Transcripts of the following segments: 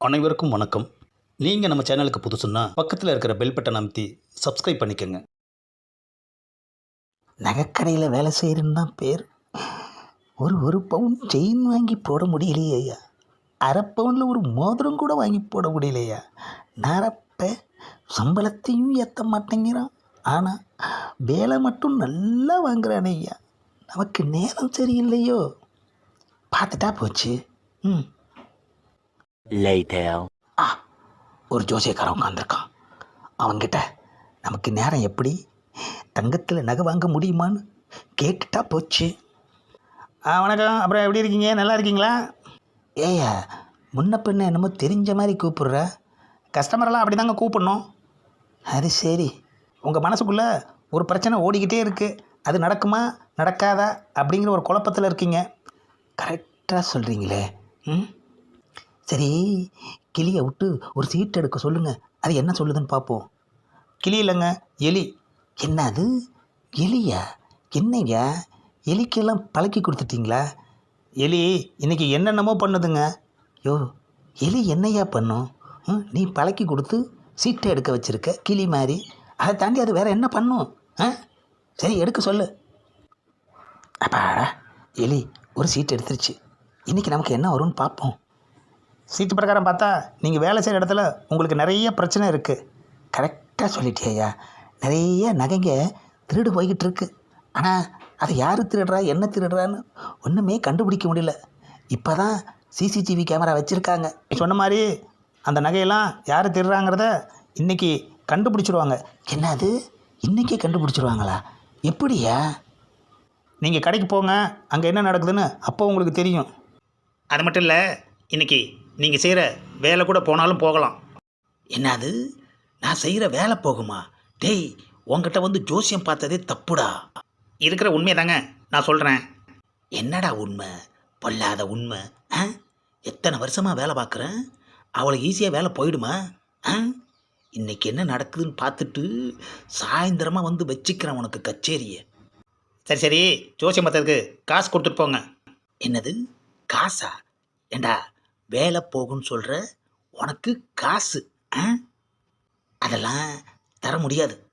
அனைவருக்கும் வணக்கம். நீங்கள் நம்ம சேனலுக்கு புதுசுன்னா பக்கத்தில் இருக்கிற பெல் பட்டன் அமைத்தி சப்ஸ்கிரைப் பண்ணிக்கோங்க. நகைக்கடையில் வேலை செய்கிறேன்னு தான் பேர். ஒரு ஒரு பவுன் செயின் வாங்கி போட முடியலையே ஐயா. அரை பவுனில் ஒரு மோதிரம் கூட வாங்கி போட முடியலையா நரப்ப சம்பளத்தையும் ஏற்ற மாட்டேங்கிறான். ஆனால் வேலை மட்டும் நல்லா வாங்குறானே ஐயா. நமக்கு நேரம் சரியில்லையோ? பார்த்துட்டா போச்சு. ம். லைட்டர் ஆ ஒரு ஜோசியக்காரன் உட்காந்துருக்கான் அவன்கிட்ட நமக்கு நேரம் எப்படி? தங்கத்தில் நகை வாங்க முடியுமான்னு கேட்டுட்டா போச்சு. ஆ வணக்கம். அப்புறம் எப்படி இருக்கீங்க? நல்லா இருக்கீங்களா? ஏயா முன்ன பின்ன என்னமோ தெரிஞ்ச மாதிரி கூப்பிடுற. கஸ்டமரெல்லாம் அப்படி தாங்க கூப்பிடணும். அது சரி. உங்கள் மனசுக்குள்ளே ஒரு பிரச்சனை ஓடிக்கிட்டே இருக்குது அது நடக்குமா? நடக்காதா? அப்படிங்கிற ஒரு குழப்பத்தில் இருக்கீங்க. கரெக்டாக சொல்கிறீங்களே ம்? சரி கிளியை விட்டு ஒரு சீட் எடுக்க சொல்லுங்கள் அது என்ன சொல்லுதுன்னு பார்ப்போம். கிளி இல்லைங்க எலி. என்ன அது எலியா? என்னங்க? எலிக்கெல்லாம் பழக்கி கொடுத்துட்டீங்களா? எலி இன்னைக்கு என்னென்னமோ பண்ணுதுங்க. யோ எலி என்னையா பண்ணும்? ம், நீ பழக்கி கொடுத்து சீட்டை எடுக்க வச்சுருக்க கிளி மாதிரி. அதை தாண்டி அது வேறு என்ன பண்ணும்? ஆ? சரி எடுக்க சொல்லு. அப்பாடா எலி ஒரு சீட் எடுத்துருச்சு. இன்றைக்கி நமக்கு என்ன வரும்னு பார்ப்போம். சீட்டு பிரகாரம் பார்த்தா நீங்கள் வேலை செய்கிற இடத்துல உங்களுக்கு நிறைய பிரச்சனை இருக்குது கரெக்டாக சொல்லிட்டியா நிறைய நகைங்க திருடு போய்கிட்டு இருக்கு. ஆனால் அதை யார் திருடுறா என்ன திருடுறான்னு ஒன்றுமே கண்டுபிடிக்க முடியல. இப்போ தான் சிசிடிவி கேமரா வச்சுருக்காங்க. சொன்ன மாதிரி அந்த நகையெல்லாம் யார் திருடுறாங்கிறத இன்றைக்கி கண்டுபிடிச்சிருவாங்க. என்னது? இன்றைக்கே கண்டுபிடிச்சிருவாங்களா? எப்படியா நீங்கள் கடைக்கு போங்க அங்கே என்ன நடக்குதுன்னு அப்போ உங்களுக்கு தெரியும். அது மட்டும் இல்லை இன்றைக்கி நீங்கள் செய்கிற வேலை கூட போனாலும் போகலாம். என்னது? நான் செய்கிற வேலை போகுமா? டேய் உங்ககிட்ட வந்து ஜோசியம் பார்த்ததே தப்புடா. இருக்கிற உண்மையை தாங்க நான் சொல்கிறேன் என்னடா உண்மை? பொல்லாத உண்மை. ஆ? எத்தனை வருஷமாக வேலை பார்க்குறேன்? அவ்வளோ ஈஸியாக வேலை போயிடுமா? ஆ? இன்னைக்கு என்ன நடக்குதுன்னு பார்த்துட்டு சாயந்தரமாக வந்து வச்சுக்கிறேன் உனக்கு கச்சேரியை. சரி சரி. ஜோசியம் பார்த்ததுக்கு காசு கொடுத்துட்டு போங்க. என்னது? காசா? ஏண்டா வேலை போகும்னு சொல்கிற உனக்கு காசு ஆ? அதெல்லாம் தர முடியாது.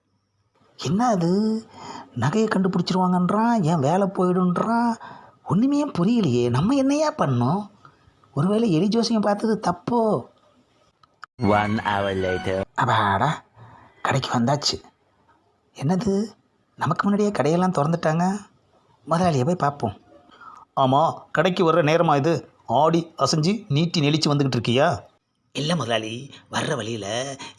என்ன அது? நகையை கண்டுபிடிச்சிருவாங்கன்றான் ஏன் வேலை போயிடுன்றான் ஒன்றுமே புரியலையே நம்ம என்னையா பண்ணோம்? ஒருவேளை எலி ஜோசியம் பார்த்தது தப்போ? One hour later. அப்பாடா கடைக்கு வந்தாச்சு. என்னது நமக்கு முன்னாடியே கடையெல்லாம் திறந்துட்டாங்க? முதலாளியை போய் பார்ப்போம். ஆமாம் கடைக்கு வர்ற நேரமா இது? ஆடி அசைஞ்சு நீட்டி நெளிச்சு வந்துக்கிட்டு இருக்கியா? இல்லை முதலாளி வர்ற வழியில்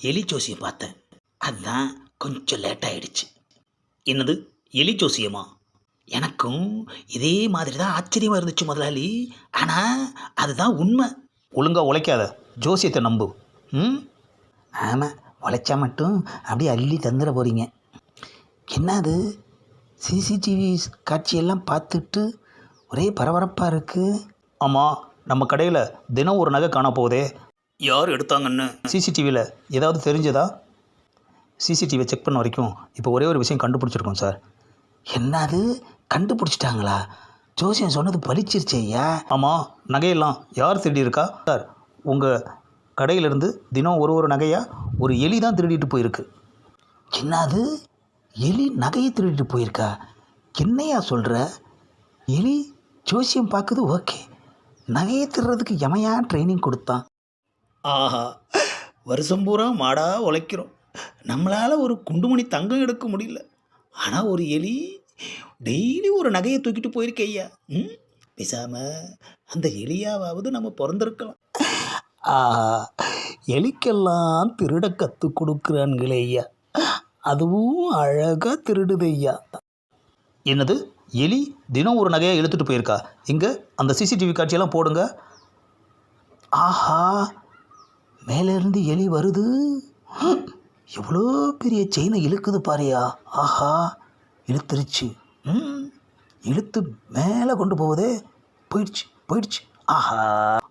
எலி ஜோசியம் பார்த்தேன். அதுதான் கொஞ்சம் லேட் ஆயிடுச்சு. என்னது எலி ஜோசியமா எனக்கும் இதே மாதிரி தான் ஆச்சரியமாக இருந்துச்சு முதலாளி. ஆனால் அதுதான் உண்மை. ஒழுங்காக உழைக்காத ஜோசியத்தை நம்பு. ம்? ஆமாம் உழைச்சா மட்டும் அப்படியே அள்ளி தந்துட போகிறீங்க என்ன அது சிசிடிவி காட்சியெல்லாம் பார்த்துட்டு ஒரே பரபரப்பாக இருக்குது ஆமாம் நம்ம கடையில் தினம் ஒரு நகை காண போகுதே. யார் எடுத்தாங்கன்னு? சிசிடிவியில் ஏதாவது தெரிஞ்சதா? சிசிடிவியை செக் பண்ண வரைக்கும் இப்போ ஒரே ஒரு விஷயம் கண்டுபிடிச்சிருக்கோம் சார். என்னது? கண்டுபிடிச்சிட்டாங்களா? ஜோசியம் சொன்னது பலிச்சிருச்சு ஐயா. ஆமாம் நகையெல்லாம் யார் திருடி இருக்கா சார் உங்கள் கடையிலேருந்து தினம் ஒரு ஒரு நகையாக ஒரு எலி தான் திருடிட்டு போயிருக்கு. என்னது? எலி நகையை திருடிட்டு போயிருக்கா? என்னையா சொல்கிற எலி ஜோசியம் பார்க்குது ஓகே. நகையை திருடுறதுக்கு எமையா ட்ரைனிங் கொடுத்தான்? ஆஹா வருஷம் பூரா மாடா உழைக்கிறோம். நம்மளால் ஒரு குண்டுமணி தங்கம் எடுக்க முடியல. ஆனால் ஒரு எலி டெய்லி ஒரு நகையை தூக்கிட்டு போயிருக்க ஐயா. ம்? பேசாமல் அந்த எலியாவது நம்ம பிறந்திருக்கலாம். ஆஹா எலிக்கெல்லாம் திருட கற்றுக் கொடுக்குறான்களே ஐயா. அதுவும் அழகாக திருடுது ஐயா. என்னது? எலி தினம் ஒரு நகையை இழுத்துட்டு போயிருக்கா. இங்கே அந்த சிசிடிவி காட்சியெல்லாம் போடுங்க. ஆஹா மேலேருந்து எலி வருது. எவ்வளோ பெரிய செயினை இழுக்குது பாரியா. ஆஹா இழுத்துருச்சு. ம் இழுத்து மேலே கொண்டு போகுதே போயிடுச்சு போயிடுச்சு. ஆஹா.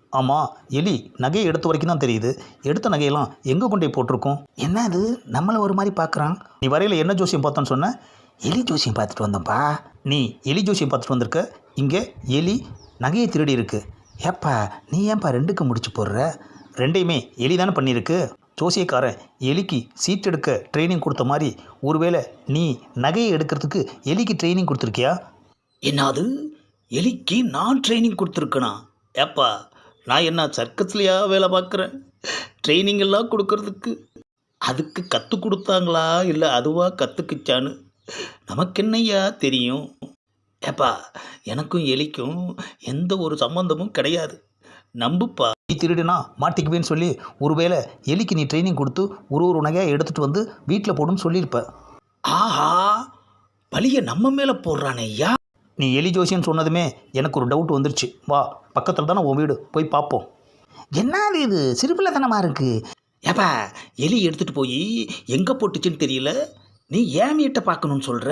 ஆமாம் எலி நகையை எடுத்த வரைக்கும் தான் தெரியுது. எடுத்த நகையெல்லாம் எங்கே கொண்டு போய் போட்டிருக்கோம்? என்ன அது? நம்மளை ஒரு மாதிரி பார்க்குறான். நீ வரையில் என்ன ஜோசியம் பார்த்தோன்னு சொன்ன? எலி ஜோசியம் பார்த்துட்டு வந்தோம்ப்பா நீ எலி ஜோசியை பார்த்துட்டு வந்திருக்க? இங்கே எலி நகையை திருடி இருக்கு. ஏப்பா நீ ஏன்பா ரெண்டுக்கு முடிச்சு போடுற? ரெண்டையுமே எலி தானே பண்ணியிருக்கு. ஜோசியக்காரன் எலிக்கு சீட் எடுக்க ட்ரைனிங் கொடுத்த மாதிரி ஒருவேளை நீ நகையை எடுக்கிறதுக்கு எலிக்கு ட்ரைனிங் கொடுத்துருக்கியா? என்னது? எலிக்கு நான் ட்ரைனிங் கொடுத்துருக்கேனா? ஏப்பா நான் என்ன சர்க்கஸ்லையா வேலை பார்க்குறேன்? ட்ரைனிங் எல்லாம் கொடுக்கறதுக்கு அதுக்கு கற்றுக் கொடுத்தாங்களா? இல்லை அதுவாக கற்றுக்குச்சான்னு நமக்கு என்னய்யா தெரியும்? ஏப்பா எனக்கும் எலிக்கும் எந்த ஒரு சம்பந்தமும் கிடையாது. நம்புப்பா. நீ திருடுனா மாட்டிக்குவேன்னு சொல்லி ஒருவேளை எலிக்கு நீ ட்ரைனிங் கொடுத்து ஒரு ஒரு நகையை எடுத்துகிட்டு வந்து வீட்டில் போடுன்னு சொல்லியிருப்ப. ஆஹா பழிய நம்ம மேலே போடுறானே ஐயா. நீ எலி ஜோசியன்னு சொன்னதுமே எனக்கு ஒரு டவுட் வந்துருச்சு. வா பக்கத்தில் தானே உன் வீடு போய் பார்ப்போம் என்னது இது? சிறுபிள்ளைத்தனமாக இருக்குது ஏப்பா எலி எடுத்துட்டு போய் எங்கே போட்டுச்சுன்னு தெரியல? நீ ஏன் வீட்டை பார்க்கணும்னு சொல்கிற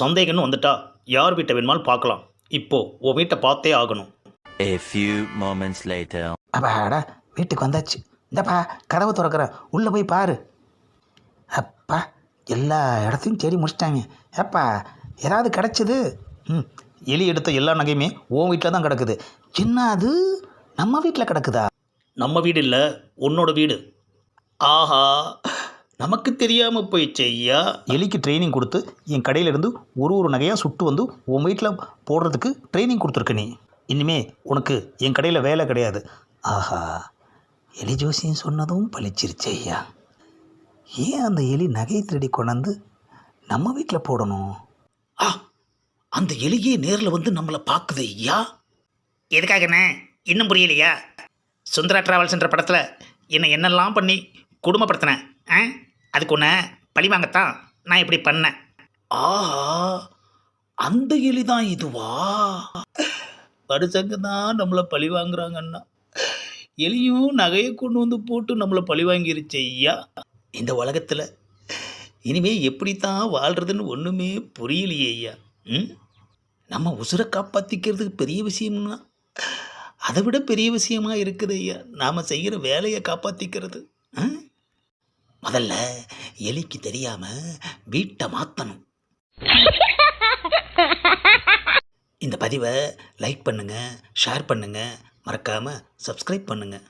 சந்தேகம்னு வந்துட்டா. யார் வீட்டை வேணுமாலும் பார்க்கலாம். இப்போ உன் வீட்டை பார்த்தே ஆகணும். A few moments later. அப்பாடா வீட்டுக்கு வந்தாச்சு. இந்தப்பா கதவை திறக்கிறேன் உள்ளே போய் பாரு. அப்பா எல்லா இடத்தையும் தேடி முடிச்சிட்டாங்க. ஏப்பா ஏதாவது கிடச்சிது? ம் எலி எடுத்த எல்லா நகையுமே உன் வீட்டில் தான் கிடக்குது. என்ன அது நம்ம வீட்டில் கிடக்குதா? நம்ம வீடு இல்லை உன்னோட வீடு. ஆஹா. நமக்கு தெரியாமல் போயிடுச்சு ஐயா எலிக்கு ட்ரைனிங் கொடுத்து என் கடையிலேருந்து ஒரு ஒரு நகையாக சுட்டு வந்து உன் வீட்டில் போடுறதுக்கு ட்ரைனிங் கொடுத்துருக்க நீ. இனிமே உனக்கு என் கடையில் வேலை கிடையாது. ஆஹா. எலி ஜோசியம் சொன்னதும் பளிச்சிருச்சு ஐயா. ஏன் அந்த எலி நகை திருடி கொண்டாந்து நம்ம வீட்டில் போடணும்? ஆ அந்த எலியே நேரில் வந்து நம்மளை பார்க்குது ஐயா. எதுக்காகண்ணே இன்னும் புரியலையா? சுந்தரா டிராவல்ஸ்ன்ற படத்தில் என்னை என்னெல்லாம் பண்ணி குடும்பப்படுத்தினேன் ஆ? அதுக்கு ஒன்று பழி வாங்கத்தான் நான் இப்படி பண்ணேன். ஆஹா அந்த எலி தான் இதுவா? வருஷங்க தான் நம்மளை பழி வாங்குறாங்கன்னா எலியும் நகையை கொண்டு வந்து போட்டு நம்மளை பழி வாங்கிருச்சு ஐயா. இந்த உலகத்தில் இனிமே எப்படித்தான் வாழ்கிறதுன்னு ஒன்றுமே புரியலையே ஐயா. ம்? நம்ம உசுரை காப்பாற்றிக்கிறதுக்கு பெரிய விஷயம்னா? அதை விட பெரிய விஷயமா இருக்குது ஐயா. நாம் செய்கிற வேலையை காப்பாற்றிக்கிறது முதல்ல எலிக்கு தெரியாமல் வீட்டை மாற்றணும் இந்த பதிவை லைக் பண்ணுங்கள் ஷேர் பண்ணுங்கள் மறக்காமல் சப்ஸ்கிரைப் பண்ணுங்கள்